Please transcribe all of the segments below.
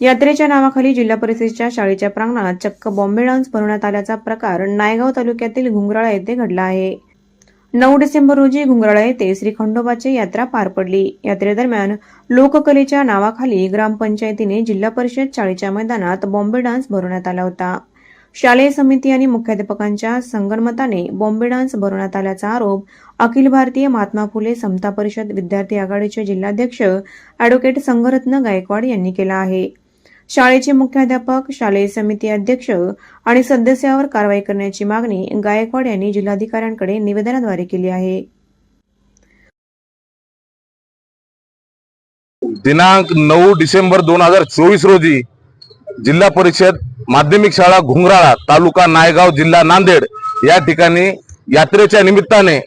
यात्रेच्या नावाखाली जिल्हा परिषदेच्या शाळेच्या प्रांगणात चक्क बॉम्बे डान्स भरवण्यात आल्याचा प्रकार नायगाव तालुक्यातील घुंगराळा येथे घडला आहे. नऊ डिसेंबर रोजी घुंगराळा येथे श्री खंडोबाची यात्रा पार पडली. यात्रेदरम्यान लोककलेच्या नावाखाली ग्रामपंचायतीने जिल्हा परिषद शाळेच्या मैदानात बॉम्बे डान्स भरवण्यात आला होता. शालेय समिती आणि मुख्याध्यापकांच्या संगणमताने बॉम्बे डान्स भरवण्यात आल्याचा आरोप अखिल भारतीय महात्मा फुले समता परिषद विद्यार्थी आघाडीचे जिल्हाध्यक्ष अॅडव्होकेट संघरत्न गायकवाड यांनी केला आहे. शाळेचे मुख्याध्यापक शालेय समिती अध्यक्ष आणि सदस्यावर कारवाई करण्याची मागणी गायकवाड यांनी जिल्हाधिकाऱ्यांकडे निवेदनाद्वारे केली आहे. दिनांक नऊ डिसेंबर दोन हजार चोवीस रोजी जिल्हा परिषद माध्यमिक शाळा घुंगराळा तालुका नायगाव जिल्हा नांदेड या ठिकाणी यात्रेच्या निमित्ताने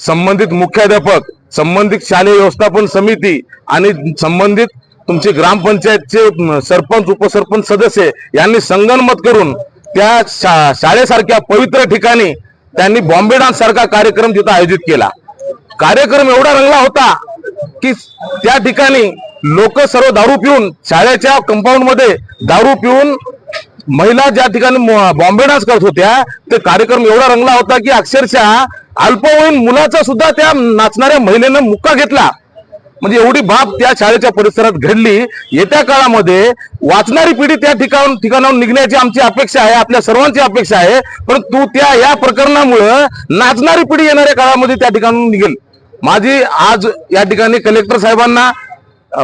संबंधित मुख्याध्यापक संबंधित शालेय व्यवस्थापन समिती आणि संबंधित तुमचे ग्रामपंचायतचे सरपंच उपसरपंच सदस्य यांनी संगनमत करून त्या शा- शाळेसारख्या पवित्र ठिकाणी त्यांनी बॉम्बे डान्स सारखा कार्यक्रम तिथं आयोजित केला. कार्यक्रम एवढा रंगला होता की त्या ठिकाणी लोक सर्व दारू पिऊन शाळेच्या कंपाऊंडमध्ये दारू पिऊन महिला ज्या ठिकाणी बॉम्बे डान्स करत होत्या ते कार्यक्रम एवढा रंगला होता की अक्षरशः अल्पवयीन मुलाचा सुद्धा त्या नाचणाऱ्या महिलेनं मुक्का घेतला. म्हणजे एवढी बाब त्या शाळेच्या परिसरात घडली. येत्या काळामध्ये वाचणारी पिढी त्या ठिकाण ठिकाणाहून निघण्याची आमची अपेक्षा आहे आपल्या सर्वांची अपेक्षा आहे. परंतु त्या या प्रकरणामुळं नाचणारी पिढी येणाऱ्या काळामध्ये त्या ठिकाणून निघेल. माझी आज या ठिकाणी कलेक्टर साहेबांना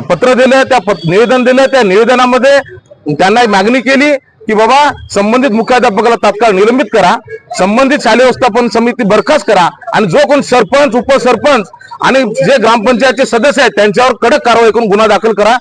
पत्र दिलं त्या पत- निवेदन दिलं त्या निवेदनामध्ये त्यांना मागणी केली की बाबा संबंधित मुख्याध्यापकाला तात्काळ निलंबित करा. संबंधित शालेय व्यवस्थापन समिती बरखास्त करा. आणि जो कोण सरपंच उपसरपंच आणि जे ग्रामपंचायतचे सदस्य आहेत त्यांच्यावर कडक कारवाई करून गुन्हा दाखल करा.